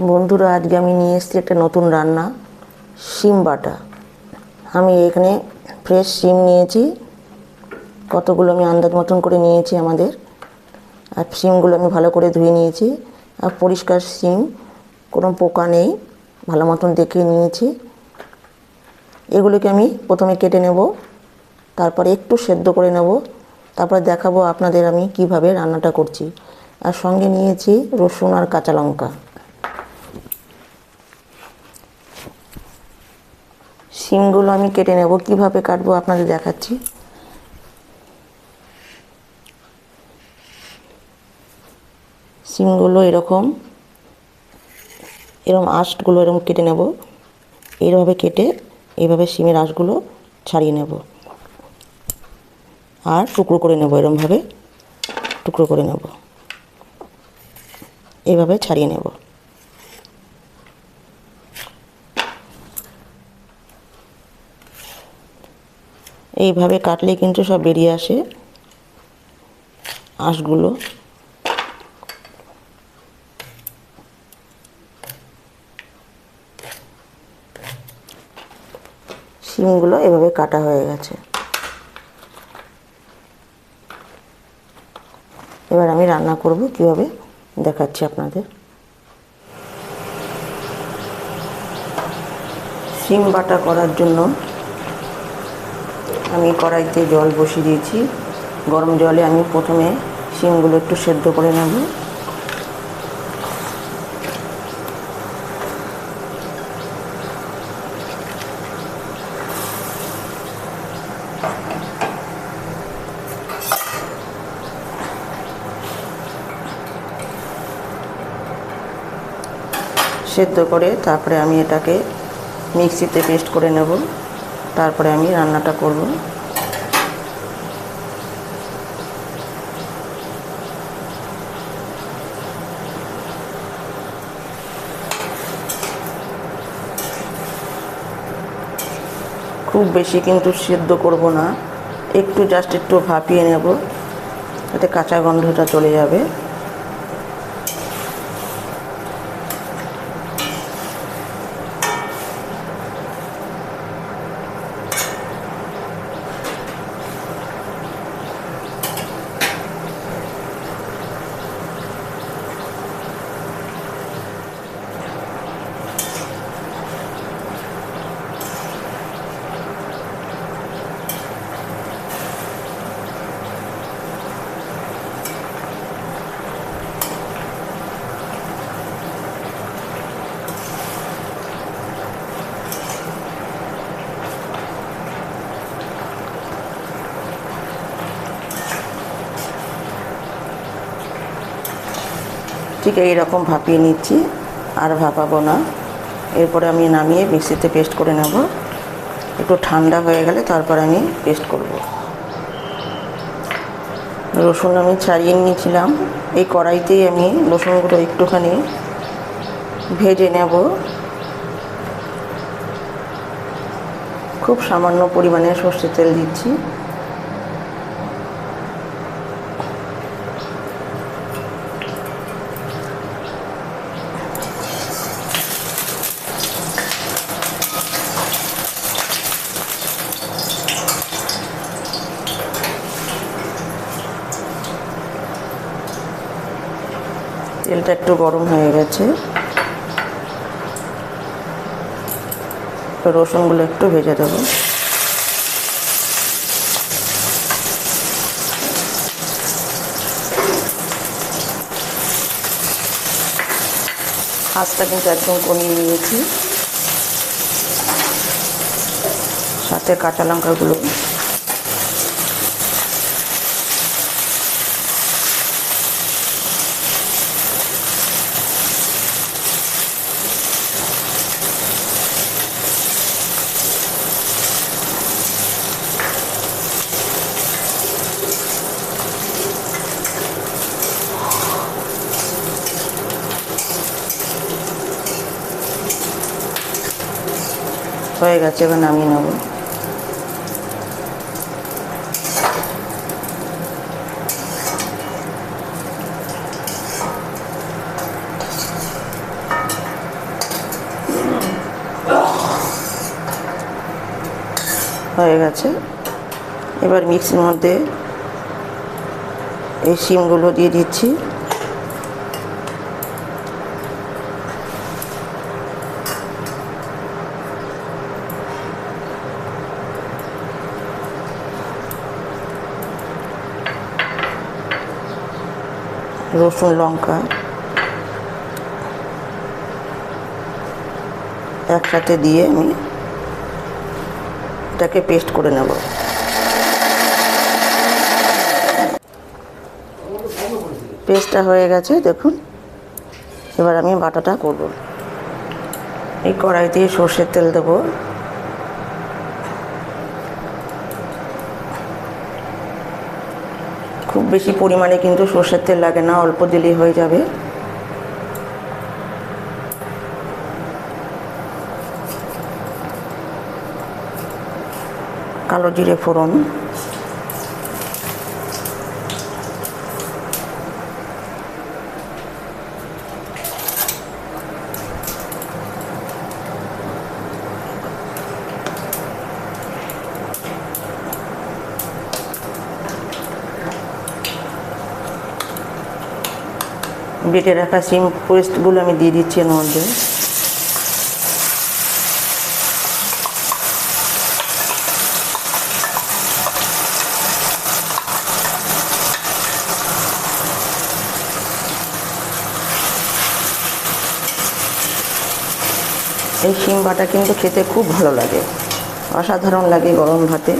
বন্ধুরা, আজকে আমি নিয়ে এসেছি একটা নতুন রান্না, শিম বাটা। আমি এখানে ফ্রেশ শিম নিয়েছি, কতগুলো আমি আন্দাজ মতন করে নিয়েছি আমাদের। আর শিমগুলো আমি ভালো করে ধুয়ে নিয়েছি, আর পরিষ্কার শিম, কোনো পোকা নেই, ভালো মতন দেখে নিয়েছি। এগুলোকে আমি প্রথমে কেটে নেব, তারপরে একটু সেদ্ধ করে নেব, তারপরে দেখাবো আপনাদের আমি কীভাবে রান্নাটা করছি। আর সঙ্গে নিয়েছি রসুন আর কাঁচা লঙ্কা। শিমগুলো আমি কেটে নেব। কীভাবে কাটবো আপনাদের দেখাচ্ছি। সিমগুলো এরকম এরকম আঁশগুলো এরকম কেটে নেব। এইভাবে কেটে এইভাবে সিমের আঁশগুলো ছাড়িয়ে নেব। আর টুকরো করে নেব এরমভাবে, টুকরো করে নেব। এভাবে ছাড়িয়ে নেব। এইভাবে কাটলে কিন্তু সব বেরিয়ে আসে আঁশগুলো। শিমগুলো এভাবে কাটা হয়ে গেছে। এবার আমি রান্না করব কীভাবে দেখাচ্ছি আপনাদের। সিম বাটা করার জন্য আমি কড়াইতে জল বসিয়ে দিয়েছি। গরম জলে আমি প্রথমে শিমগুলো একটু সেদ্ধ করে নেব। সেদ্ধ করে তারপরে আমি এটাকে মিক্সিতে পেস্ট করে নেব। তারপরে আমি রান্নাটা করব। খুব বেশি কিন্তু সেদ্ধ করব না। একটু জাস্ট একটু ভাপিয়ে নেব। যাতে কাঁচা গন্ধটা চলে যাবে। ঠিক এইরকম ভাপিয়ে নিচ্ছি, আর ভাপাবো না। এরপরে আমি নামিয়ে মিক্সিতে পেস্ট করে নেব। একটু ঠান্ডা হয়ে গেলে তারপর আমি পেস্ট করব। রসুন আমি ছাড়িয়ে নিয়েছিলাম। এই কড়াইতেই আমি রসুনগুলো একটুখানি ভেজে নেব। খুব সামান্য পরিমাণে সর্ষের তেল দিচ্ছি। তেলটা একটু গরম হয়ে গেছে। রসুনগুলো একটু ভেজে দেবো। আঁচটা কিন্তু একদম কমিয়ে নিয়েছি। সাথে কাঁচা লঙ্কাগুলো। হয়ে গেছে এবার নামিয়ে নেব। হয়ে গেছে। এবার মিক্সির মধ্যে এই শিমগুলো দিয়ে দিচ্ছি। রসুন লঙ্কা একসাথে দিয়ে আমি এটাকে পেস্ট করে নেব। পেস্টটা হয়ে গেছে, দেখুন। এবার আমি বাটাটা করব। এই কড়াই দিয়ে সর্ষের তেল দেবো। খুব বেশি পরিমাণে কিন্তু সর্ষের তেল লাগে না, অল্প দিলেই হয়ে যাবে। কালো জিরে ফোড়ন। বেটে রাখা সিম পেস্টগুলো আমি দিয়ে দিচ্ছি এর মধ্যে। এই শিম বাটা কিন্তু খেতে খুব ভালো লাগে। অসাধারণ লাগে গরম ভাতে।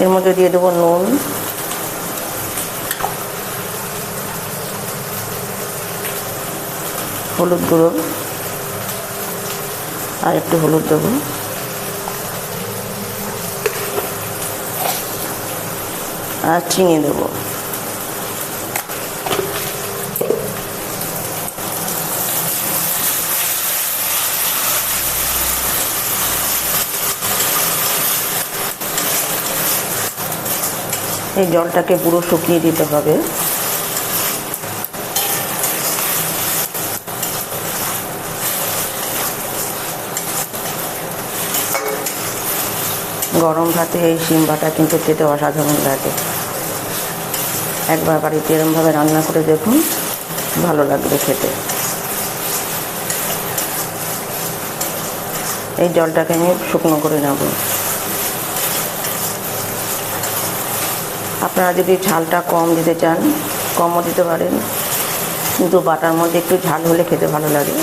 এর মধ্যে দিয়ে দেবো নুন। হলুদ গুঁড়ো। আর একটু হলুদ দেবো। আর চিনি দেবো। এই জলটাকে পুরো শুকিয়ে দিতে হবে। গরম ভাতে এই শিম বাটা কিন্তু খেতে অসাধারণ লাগে। একবার বাড়িতে এরমভাবে রান্না করে দেখুন, ভালো লাগবে খেতে। এই জলটাকে আমি শুকনো করে নেব। আপনারা যদি ঝালটা কম দিতে চান, কমও দিতে পারেন। কিন্তু বাটার মধ্যে একটু ঝাল হলে খেতে ভালো লাগে।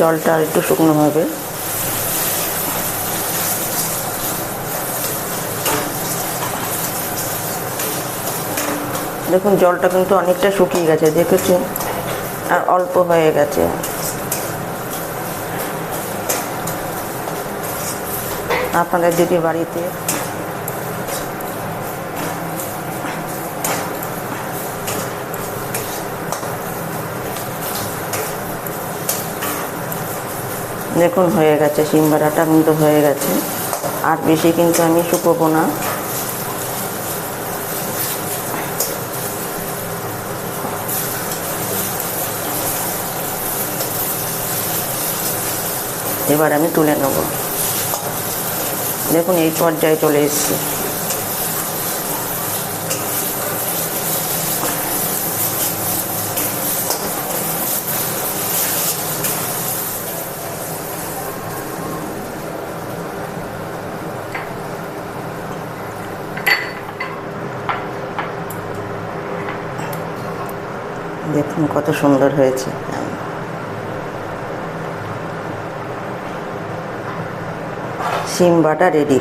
জলটা একটু শুকনো হবে। দেখুন, জলটা কিন্তু অনেকটা শুকিয়ে গেছে, দেখেছেন? আর অল্প হয়ে গেছে। আপনাদের যদি বাড়িতে দেখুন, হয়ে গেছে, শিম বাটাটা কিন্তু হয়ে গেছে। আর বেশি কিন্তু আমি শুকোবো না। এবার আমি তুলে নেব। দেখুন, এই পর্যায়ে চলে এসেছি। দেখুন কত সুন্দর হয়েছে। সিম বাটা রেডি।